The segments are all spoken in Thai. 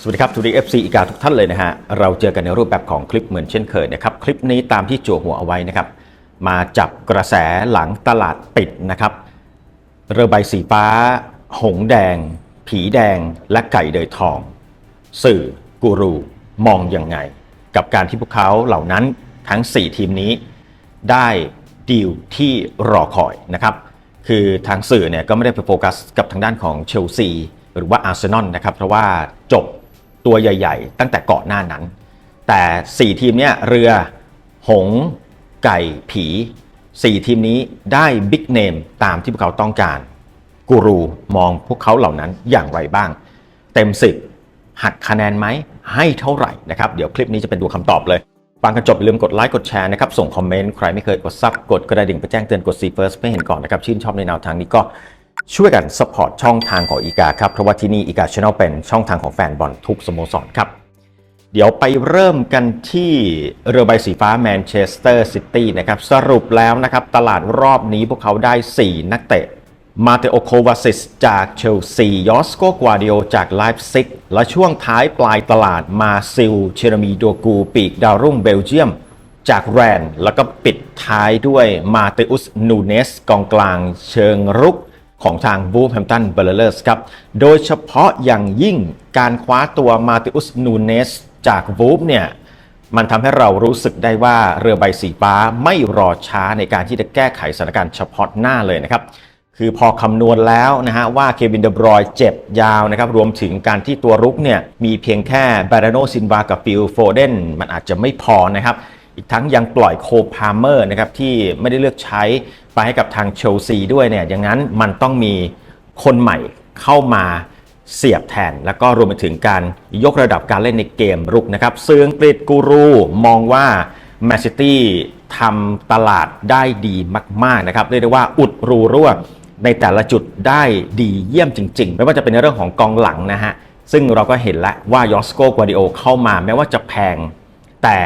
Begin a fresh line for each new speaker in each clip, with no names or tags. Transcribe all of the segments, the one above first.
สวัสดีครับทูดีเอฟซีอีกาทุกท่านเลยนะฮะ เราเจอกันในรูปแบบของคลิปเหมือนเช่นเคยนะครับ คลิปนี้ตามที่จั่วหัวเอาไว้นะครับ มาจับกระแสหลังตลาดปิดนะครับ เรือใบสีฟ้า หงแดง ผีแดง และไก่เดยทอง สื่อ กูรู มองยังไง กับการที่พวกเขาเหล่านั้นทั้ง 4 ทีมนี้ ได้ดีลที่รอคอยนะครับ คือทางสื่อเนี่ยก็ไม่ได้ไปโฟกัสกับทางด้านของเชลซีหรือว่าอาร์เซนอลนะครับ เพราะว่าจบ ตัวใหญ่ ๆ ตั้งแต่ก่อนหน้านั้น แต่ 4 ทีมเนี่ยเรือ หง ไก่ ผี 4 ทีมนี้ได้บิ๊กเนมตามที่พวกเขาต้องการ กูรูมองพวกเขาเหล่านั้นอย่างไรบ้าง เต็ม 10 หักคะแนนไหม ให้เท่าไหร่นะครับ เดี๋ยวคลิปนี้จะเป็นดูคำตอบเลยฟังกันจบอย่าลืมกดไลค์กดแชร์นะครับ ส่งคอมเมนต์ ใครไม่เคยกดซับกดกระดิ่งไปแจ้งเตือนกด See First ไม่เห็นก่อนนะครับ ชื่นชอบในแนวทางนี้ก็ ช่วยกันสปอร์ตช่องทางของอีกาครับ เพราะว่าที่นี่อีกาช n แนลเป็นช่องทางของแฟนบอลทุกสโมสรครับ เดี๋ยวไปเริ่มกันที่เรือใบสีฟ้าแมนเชสเตอร์ซิตี้นะครับสรุปแล้วนะครับ ตลาดรอบนี้พวกเขาได้ 4 นักเตะมาเตโอโควาซิสจากเชลซียอสโกกวาดิโอจากไลฟ์ซิก และช่วงท้ายปลายตลาดมาซิล เชรมีโดกูปีกดาวรุ่งเบลเยียม จากแรนแล้วก็ปิดท้ายด้วยมาเตอุสนูเนสกองกลางเชิงรุก ของทางบูฟแฮมตันเบลเลอร์สครับ โดยเฉพาะอย่างยิ่งการคว้าตัวมาติอุสนูเนสจากบูฟเนี่ยมันทำให้เรารู้สึกได้ว่าเรือใบสีฟ้าไม่รอช้าในการที่จะแก้ไขสถานการณ์เฉพาะหน้าเลยนะครับ คือพอคำนวณแล้วนะฮะว่าเควินเดบรอยเจ็บยาวนะครับรวมถึงการที่ตัวรุกเนี่ยมีเพียงแค่บาราโนซินวากับฟิลโฟเดนมันอาจจะไม่พอนะครับ อีกทั้งยังปล่อยโคพาเมอร์นะครับที่ไม่ได้เลือกใช้ไปให้กับทางเชลซีด้วยเนี่ยอย่างนั้นมันต้องมีคนใหม่เข้ามาเสียบแทน แล้วก็รวมไปถึงการยกระดับการเล่นในเกมรุกนะครับซึ่งอังกฤษกูรูมองว่าแมนซิตี้ทำตลาดได้ดีมาก ๆ นะครับ เรียกได้ว่าอุดรูรั่วในแต่ละจุดได้ดีเยี่ยมจริง ๆ ไม่ว่าจะเป็นในเรื่องของกองหลังนะฮะ ซึ่งเราก็เห็นแล้วว่ายอสโกกวาดิโอเข้ามาแม้ว่าจะแพง แต่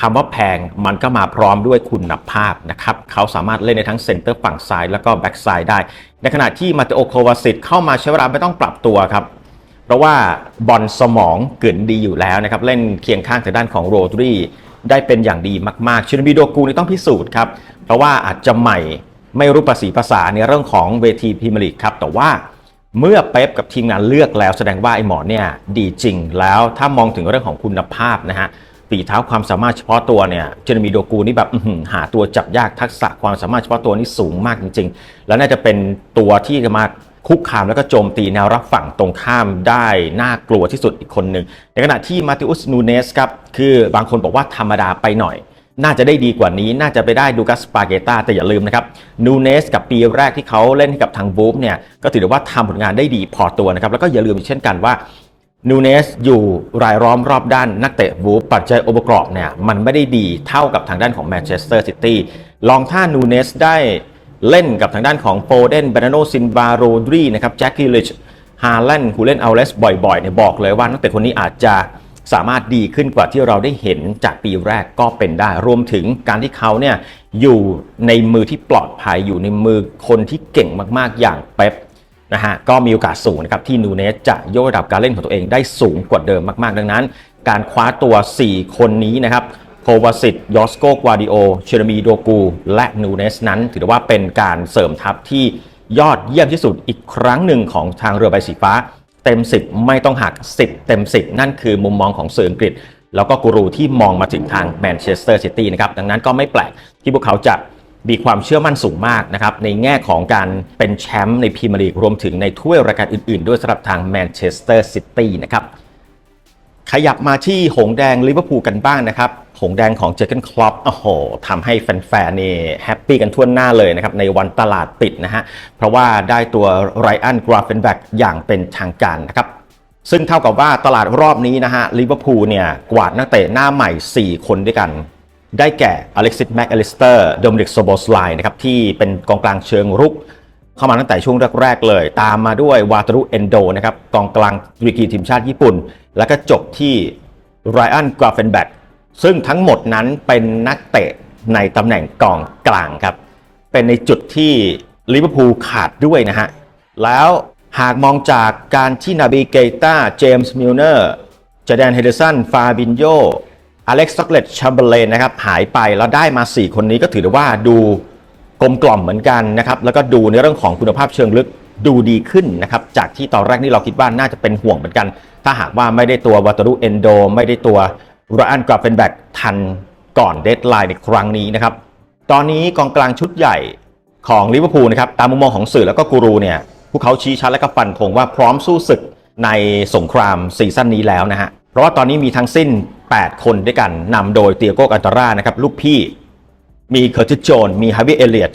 คำว่าแพงมันก็มาพร้อมด้วยคุณภาพนะครับเขาสามารถเล่นในทั้งเซนเตอร์ฝั่งซ้ายแล้วก็แบ็กซ้ายได้ ในขณะที่มาเตโอโควาซิตเข้ามาใช้เวลาไม่ต้องปรับตัวครับ เพราะว่าบอลสมองเกินดีอยู่แล้วนะครับ เล่นเคียงข้างทางด้านของโรดรีได้เป็นอย่างดีมากๆ ชินบีโดกูนี่ต้องพิสูจน์ครับ เพราะว่าอาจจะใหม่ไม่รู้ภาษีภาษาในเรื่องของเวทีพรีเมียร์ลีกครับแต่ว่าเมื่อเป๊ปกับทีมงานเลือกแล้วแสดงว่าไอ้หมอเนี่ยดีจริงแล้วถ้ามองถึงเรื่องของคุณภาพนะฮะ ฝีเท้าความสามารถเฉพาะตัวเนี่ยเจเรมีโดกูนี่แบบหาตัวจับยากทักษะความสามารถเฉพาะตัวนี่สูงมากจริง ๆ แล้วน่าจะเป็นตัวที่จะมาคุกคามแล้วก็โจมตีแนวรับฝั่งตรงข้ามได้น่ากลัวที่สุดอีกคนหนึ่งในขณะที่มาติอุสนูเนสครับคือบางคนบอกว่าธรรมดาไปหน่อย น่าจะได้ดีกว่านี้น่าจะไปได้ดูกัสปาเกตาแต่อย่าลืมนะครับนูเนสกับปีแรกที่เขาเล่นให้กับทางบูฟเนี่ยก็ถือว่าทำผลงานได้ดีพอตัวนะครับแล้วก็อย่าลืมเช่นกันว่า นูเนสอยู่รายล้อมรอบด้านนักเตะบูฟปัจจัยองค์ประกอบเนี่ยมันไม่ได้ดีเท่ากับทางด้านของแมนเชสเตอร์ซิตี้ลองถ้านูเนสได้เล่นกับทางด้านของโฟเดนเบรโนซินบาโรดรีนะครับแจ็คกิลิชฮาแลนด์ฮูเล่นอัลเลสบ่อยๆเนี่ยบอกเลยว่านักเตะคนนี้อาจจะสามารถดีขึ้นกว่าที่เราได้เห็นจากปีแรกก็เป็นได้ รวมถึงการที่เขาเนี่ยอยู่ในมือที่ปลอดภัยอยู่ในมือคนที่เก่งมากๆอย่างเป๊ป นะฮะก็มีโอกาสสูงนะครับที่นูเนสจะยกระดับการเล่นของตัวเองได้สูงกว่าเดิมมากๆ ดังนั้น การคว้าตัว 4 คนนี้นะครับโควาซิตยอสโกกวาดิโอเชรมีโดกู และนูเนสนั้น ถือว่าเป็นการเสริมทัพที่ยอดเยี่ยมที่สุดอีกครั้งหนึ่งของทางเรือใบสีฟ้า เต็ม 10 ไม่ต้องหัก 10 เต็ม 10 นั่นคือมุมมองของสื่ออังกฤษ แล้วก็กูรูที่มองมาถึงทางแมนเชสเตอร์ซิตี้นะครับดังนั้นก็ไม่แปลกที่พวกเขาจะ มีความเชื่อมั่นสูงมากนะครับในแง่ของการเป็นแชมป์ในพรีเมียร์ลีกรวมถึงในถ้วยรายการอื่นๆ ด้วยสำหรับทางแมนเชสเตอร์ซิตี้นะครับขยับมาที่หงแดงลิเวอร์พูลกันบ้างนะครับ หงแดงของเจอร์เกนคลอปโอ้โหทำให้แฟนๆนี่แฮปปี้กันทั่วหน้าเลยนะครับ ในวันตลาดปิดนะฮะ เพราะว่าได้ตัวไรอันกราฟเฟนแบ็กอย่างเป็นทางการนะครับ ซึ่งเท่ากับว่าตลาดรอบนี้นะฮะลิเวอร์พูลเนี่ยกวาดนักเตะหน้าใหม่ 4 คนด้วยกัน ได้แก่อเล็กซิสแม็กอลิสเตอร์โดมินิกโซโบสไลนะครับที่เป็นกองกลางเชิงรุก เข้ามาตั้งแต่ช่วงแรก ๆ เลย ตามมาด้วยวาตารุเอนโดนะครับกองกลางตุรกีทีมชาติญี่ปุ่น แล้วก็จบที่ไรอันกราเฟนแบ็กซึ่งทั้งหมดนั้นเป็นนักเตะในตำแหน่งกองกลางครับ เป็นในจุดที่ลิเวอร์พูลขาดด้วยนะฮะ แล้วหากมองจากการที่นาบิเกต้าเจมส์มิลเนอร์จแดนเฮเดสันฟาบินโย อเล็กซ์ซ็อกเลตชัมเบอร์เลนนะครับหายไปแล้วได้มา 4 คนนี้ก็ถือได้ว่าดูกลมกล่อมเหมือนกันนะครับแล้วก็ดูในเรื่องของคุณภาพเชิงลึกดูดีขึ้นนะครับจากที่ตอนแรกนี่เราคิดว่าน่าจะเป็นห่วงเหมือนกัน ถ้าหากว่าไม่ได้ตัววัตรุเอนโดไม่ได้ตัวรอันกราเป็นแบกทันก่อนเดดไลน์ในครั้งนี้นะครับตอนนี้กองกลางชุดใหญ่ของลิเวอร์พูลนะครับตามมุมมองของสื่อแล้วก็กูรูเนี่ยพวกเขาชี้ชัดและก็ฟันธงว่าพร้อมสู้ศึกในสงครามซีซั่นนี้แล้วนะฮะ เพราะว่าตอนนี้มีทั้งสิ้น 8 คนด้วยกันนำโดยเตียโกกันตรานะครับ ลูกพี่มีเคอร์ติสโจน มีฮาวิเอเลียต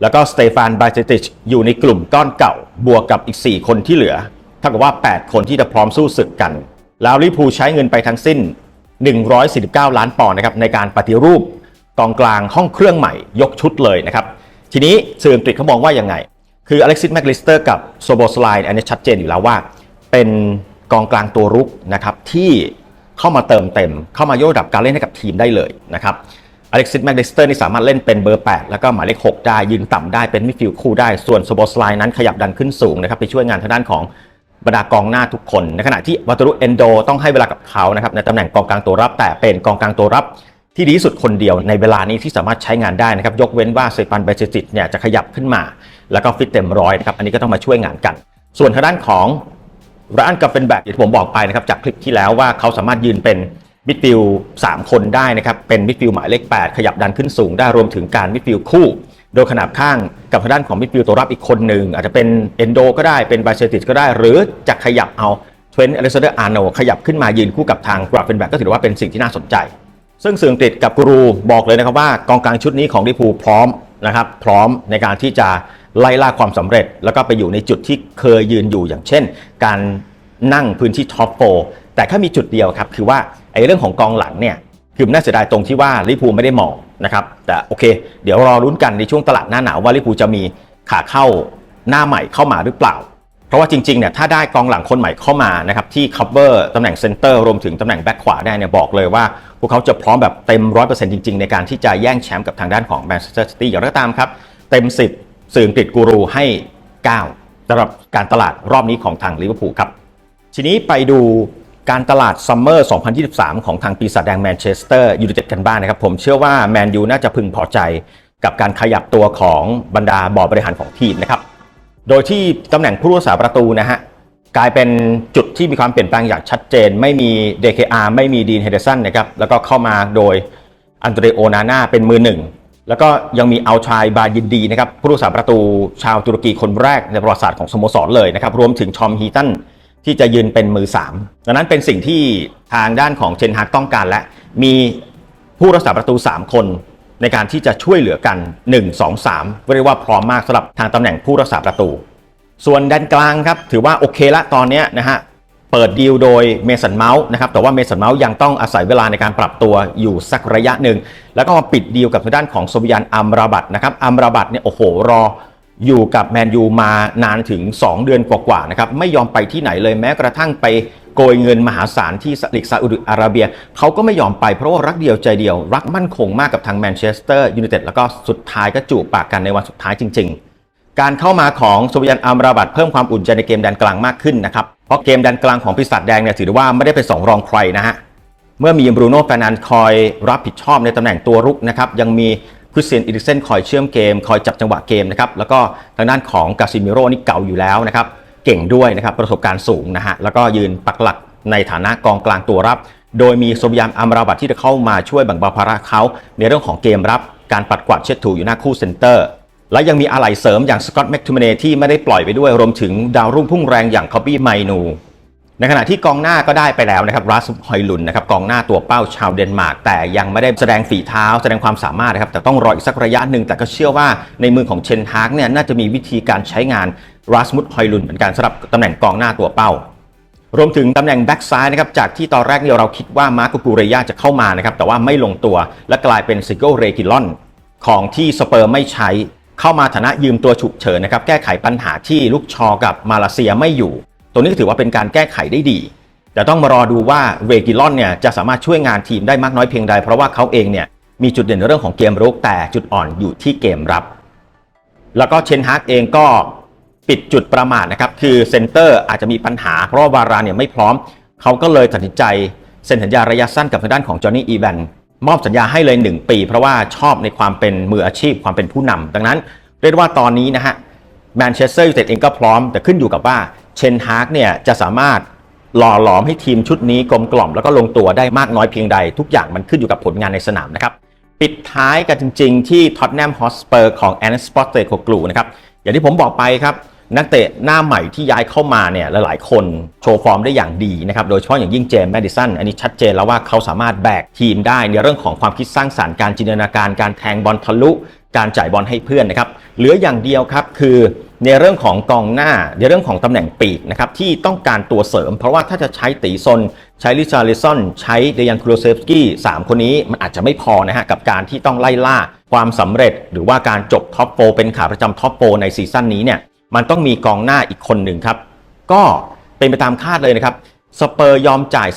แล้วก็สเตฟานบาเจติชอยู่ในกลุ่มก้อนเก่าบวกกับอีก 4 คนที่เหลือเท่ากับว่า 8 คนที่จะพร้อมสู้ศึกกัน แล้วลิพูใช้เงินไปทั้งสิ้น 149 ล้านปอนด์นะครับในการปฏิรูปกองกลางห้องเครื่องใหม่ยกชุดเลยนะครับ ทีนี้สื่ออังกฤษเขามองว่ายังไง คืออเล็กซิสแมกลิสเตอร์กับโซโบสไลน์อันนี้ชัดเจนอยู่แล้วว่า เป็น กองกลางตัวรุกนะครับที่เข้ามาเติมเต็ม เข้ามายกระดับการเล่นให้กับทีมได้เลยนะครับอเล็กซิสแมกลิสเตอร์นี่สามารถเล่นเป็นเบอร์ 8 แล้วก็หมายเลข 6 ได้ ยืนต่ำได้เป็นมิดฟิลด์คู่ได้ ส่วนโซโบสไลน์นั้นขยับดันขึ้นสูงนะครับไปช่วยงานทางด้านของบรรดากองหน้าทุกคน ในขณะที่วัตรุเอนโดต้องให้เวลากับเขานะครับในตำแหน่งกองกลางตัวรับ แต่เป็นกองกลางตัวรับที่ดีที่สุดคนเดียวในเวลานี้ที่สามารถใช้งานได้นะครับยกเว้นว่าเซปันเบเจติตเนี่ยจะขยับขึ้นมา แล้วก็ฟิตเต็มร้อยนะครับอันนี้ก็ต้องมาช่วยงานกัน ส่วนทางด้านของ ร้านกับเป็นแบบที่ผมบอกไปนะครับจากคลิปที่แล้วว่าเขาสามารถยืนเป็นมิดฟิลสามคนได้นะครับ เป็นมิดฟิลหมายเลข 8 ขยับดันขึ้นสูงได้รวมถึงการมิดฟิลคู่ โดยขนาบข้างกับทางด้านของมิดฟิลตัวรับอีกคนหนึ่ง อาจจะเป็นเอนโดก็ได้เป็นบาเชติสก็ได้ หรือจะขยับเอาเทรนต์อเล็กซานเดอร์อาร์โนขยับขึ้นมายืนคู่กับทางกราฟเฟนแบ็กก็ถือว่าเป็นสิ่งที่น่าสนใจ ซึ่งสื่ออังกฤษกับกูรูบอกเลยนะครับว่ากองกลางชุดนี้ของลิพูพร้อมนะครับพร้อมในการที่จะ ไล่ล่าความสำเร็จ แล้วก็ไปอยู่ในจุดที่เคยยืนอยู่อย่างเช่น การนั่งพื้นที่ท็อปโฟแต่แค่มีจุดเดียวครับ คือว่าไอ้เรื่องของกองหลังเนี่ยคือน่าเสียดายตรงที่ว่าลิพูไม่ได้มองนะครับแต่โอเค เดี๋ยวรอรุ้นกันในช่วงตลาดหน้าหนาวว่าลิพูจะมีขาเข้าหน้าใหม่เข้ามาหรือเปล่า เพราะว่าจริงๆเนี่ยถ้าได้กองหลังคนใหม่เข้ามานะครับที่ cover ตำแหน่งเซนเตอร์รวมถึงตำแหน่งแบ็คขวาได้เนี่ยบอกเลยว่าพวกเขาจะพร้อมแบบเต็ม 100%จริงๆ ในการที่จะแย่งแชมป์กับทางด้านของแมนเชสเตอร์ซิตี้อย่างไรก็ตามครับ เต็ม 10 สื่ออังกฤษกูรูให้ 9สำหรับการตลาดรอบนี้ของทางลิเวอร์พูลครับ ทีนี้ไปดูการตลาดซัมเมอร์ 2023 ของทางปีศาจแดงแมนเชสเตอร์ยูไนเต็ดกันบ้างนะครับ ผมเชื่อว่าแมนยูน่าจะพึงพอใจกับการขยับตัวของบรรดาบอร์ดบริหารของทีมนะครับ โดยที่ตำแหน่งผู้รักษาประตูนะฮะกลายเป็นจุดที่มีความเปลี่ยนแปลงอย่างชัดเจน ไม่มี DKR ไม่มีดีนเฮเดสันนะครับแล้วก็เข้ามาโดยอันเดรโอนาน่าเป็นมือหนึ่ง แล้วก็ยังมีอัลชายบายินดีนะครับผู้รักษาประตูชาวตุรกีคนแรกในประวัติศาสตร์ของสโมสรเลยนะครับรวมถึงชอมฮีตันที่จะยืนเป็นมือ 3 ดังนั้นเป็นสิ่งที่ทางด้านของเชนฮากต้องการและมีผู้รักษาประตู 3 คนในการที่จะช่วยเหลือกัน 1 2 3เรียกว่าพร้อมมากสำหรับทางตำแหน่งผู้รักษาประตู ส่วนแดนกลางครับถือว่าโอเคละตอนนี้นะฮะ เปิดดีลโดยเมสันเมาส์นะครับแต่ว่าเมสันเมาส์ยังต้องอาศัยเวลาในการปรับตัวอยู่สักระยะหนึ่ง แล้วก็มาปิดดีลกับทางด้านของโซบิยันอัมราบัตนะครับอัมราบัตเนี่ยโอ้โหรออยู่กับแมนยูมานานถึง 2 เดือนกว่าๆนะครับไม่ยอมไปที่ไหนเลยแม้กระทั่งไปโกยเงินมหาศาลที่ลีกซาอุดิอาระเบีย เขาก็ไม่ยอมไปเพราะว่ารักเดียวใจเดียว รักมั่นคงมากกับทางแมนเชสเตอร์ยูไนเต็ดแล้วก็สุดท้ายก็จูบปากกันในวันสุดท้ายจริง ๆ การเข้ามาของโซบิยันอัมราบัตเพิ่มความอุ่นใจในเกมแดนกลางมากขึ้นนะครับ เพราะเกมแดนกลางของปีศาจแดงเนี่ยถือว่าไม่ได้เป็นสองรองใครนะฮะ เมื่อมีบรูโน่แฟร์นันคอยรับผิดชอบในตำแหน่งตัวรุกนะครับ ยังมีคริสเตียนอิริเซนคอยเชื่อมเกม คอยจับจังหวะเกมนะครับ แล้วก็ทางด้านของกาซิมิโร่นี่เก่าอยู่แล้วนะครับ เก่งด้วยนะครับ ประสบการณ์สูงนะฮะ แล้วก็ยืนปักหลักในฐานะกองกลางตัวรับ โดยมีโซบยามอัมราบัตที่จะเข้ามาช่วยแบ่งเบาภาระเขาในเรื่องของเกมรับ การปัดกวาดเช็ดถูอยู่หน้าคู่เซนเตอร์ และยังมีอะไหล่เสริมอย่างสกอตแม็กทูมเนที่ไม่ได้ปล่อยไปด้วยรวมถึงดาวรุ่งพุ่งแรงอย่างคอบบี้ไมนู ในขณะที่กองหน้าก็ได้ไปแล้วนะครับรัสฮอยลุนนะครับกองหน้าตัวเป้าชาวเดนมาร์กแต่ยังไม่ได้แสดงฝีเท้าแสดงความสามารถนะครับแต่ต้องรออีกสักระยะหนึ่งแต่ก็เชื่อว่าในมือของเชนฮากเนี่ยน่าจะมีวิธีการใช้งานรัสมุดฮอยลุนเหมือนกันสำหรับตำแหน่งกองหน้าตัวเป้ารวมถึงตำแหน่งแบ็กซ้ายนะครับจากที่ตอนแรกเนี่ยเราคิดว่ามาร์โกกูเรยาจะเข้ามานะครับแต่ว่าไม่ลงตัวและกลายเป็นซิโกเรกิลอนของที่สเปอร์ไม่ใช้ เข้ามาฐานะยืมตัวฉุกเฉินนะครับแก้ไขปัญหาที่ลูกชอกับมาเลเซียไม่อยู่ ตัวนี้ถือว่าเป็นการแก้ไขได้ดี แต่ต้องมารอดูว่าเรกิลอนเนี่ยจะสามารถช่วยงานทีมได้มากน้อยเพียงใด เพราะว่าเขาเองเนี่ยมีจุดเด่นในเรื่องของเกมรุกแต่จุดอ่อนอยู่ที่เกมรับ แล้วก็เชนฮากเองก็ปิดจุดประมาทนะครับคือเซนเตอร์อาจจะมีปัญหา เพราะว่าวารานเนี่ยไม่พร้อม เขาก็เลยตัดสินใจเซ็นสัญญาระยะสั้นกับทางด้านของจอห์นนี่อีแวน มอบสัญญาให้เลย 1 ปี เพราะว่าชอบในความเป็นมืออาชีพความเป็นผู้นำดังนั้นเรียกว่าตอนนี้นะฮะแมนเชสเตอร์ยูไนเต็ดเองก็พร้อม แต่ขึ้นอยู่กับว่าเชนฮาร์กเนี่ยจะสามารถหล่อหลอมให้ทีมชุดนี้กลมกล่อมแล้วก็ลงตัวได้มากน้อยเพียงใด ทุกอย่างมันขึ้นอยู่กับผลงานในสนามนะครับปิดท้ายกันจริง ๆ ที่ท็อตแนมฮอสเปอร์ของแอนสปอตเตโคกลูนะครับอย่างที่ผมบอกไปครับ นักเตะหน้าใหม่ที่ย้ายเข้ามาเนี่ยหลายๆ คนโชว์ฟอร์มได้อย่างดีนะครับโดยเฉพาะอย่างยิ่งเจมส์แมดิสันอันนี้ชัดเจนแล้วว่าเขาสามารถแบกทีมได้ในเรื่องของความคิดสร้างสารรค์การจินตนาการการแทงบอลทะลุ การจ่ายบอลให้เพื่อนนะครับเหลืออย่างเดียวครับคือในเรื่องของกองหน้าในเรื่องของตำแหน่งปีกนะครับที่ต้องการตัวเสริม เพราะว่าถ้าจะใช้ตีซนใช้ลิซาลิซอน ใช้เดยันครูเซฟสกี้สามคนนี้มันอาจจะไม่พอนะฮะกับการที่ต้องไล่ล่าความสำเร็จ หรือว่าการจบท็อปโฟเป็นขาประจำท็อปโฟในซีซั่นนี้เนี่ย มันต้องมีกองหน้าอีกคนหนึ่งครับ ก็เป็นไปตามคาดเลยนะครับสเปอร์ยอมจ่าย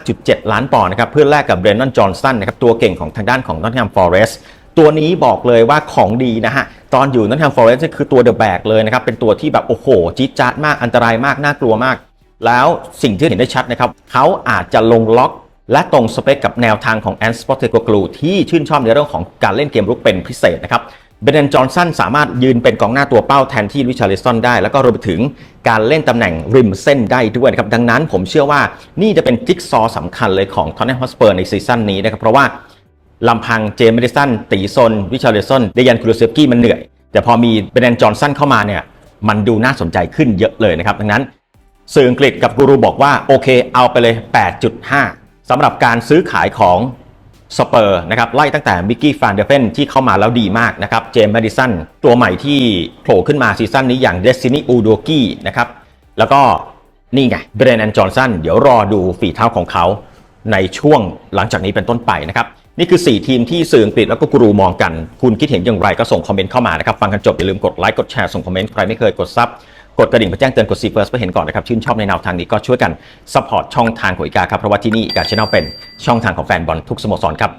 45.7 ล้านปอนด์นะครับเพื่อแลกกับเบรนนอนจอห์นสันนะครับตัวเก่งของทางด้านของนอตแ h มฟอเรสต์ตัวนี้บอกเลยว่าของดีนะฮะ ตอนอยู่นอตแ h มฟอเรสต์คือตัวเดอะแบกเลยนะครับ เป็นตัวที่แบบโอ้โหจี๊ดจ๊าดมากอันตรายมาก น่ากลัวมาก แล้วสิ่งที่เห็นได้ชัดนะครับเขาอาจจะลงล็อกและตรงสเปคกับแนวทางของแอนสปอร์ตเกกลูที่ชื่นชอบในเรื่องของการเล่นเกมรุกเป็นพิเศษนะครับ เบรนจอห์นสันสามารถยืนเป็นกองหน้าตัวเป้าแทนที่วิชาลิสันได้ แล้วก็รวมไปถึงการเล่นตำแหน่งริมเส้นได้ด้วยนะครับ ดังนั้นผมเชื่อว่านี่จะเป็นจิ๊กซอว์สำคัญเลยของทอนเนนฮอสเปอร์ในซีซั่นนี้นะครับ เพราะว่าลำพังเจมส์เมดิสันตีซน วิชาลิสันเดยันคูลูเซฟกี้มันเหนื่อย แต่พอมีเบรนจอห์นสันเข้ามาเนี่ยมันดูน่าสนใจขึ้นเยอะเลยนะครับดังนั้นสื่ออังกฤษกับกูรูบอกว่าโอเคเอาไปเลย 8.5สำหรับการซื้อขายของ สเปอร์นะครับไล่ตั้งแต่มิกกี้ฟานเดเฟนที่เข้ามาแล้วดีมากนะครับเจมส์แมดิสันตัวใหม่ที่โผล่ขึ้นมาซีซั่นนี้อย่างเดสตินีอูโดกี้นะครับแล้วก็นี่ไงเบรนแอนจอห์นสันเดี๋ยวรอดูฝีเท้าของเขาในช่วงหลังจากนี้เป็นต้นไปนะครับนี่คือ 4 ทีมที่สื่ออังกฤษแล้วก็กรูมองกัน คุณคิดเห็นอย่างไรก็ส่งคอมเมนต์เข้ามานะครับ ฟังกันจบอย่าลืมกดไลค์กดแชร์ส่งคอมเมนต์ใครไม่เคยกดซับ กดกระดิ่งเพื่อแจ้งเตือนกดซีเฟิร์สเพื่อเห็นก่อนนะครับชื่นชอบในแนวทางนี้ก็ช่วยกันซัพพอร์ตช่องทางของอีกาครับเพราะว่าที่นี่อีกาชแนลเป็นช่องทางของแฟนบอลทุกสโมสรครับ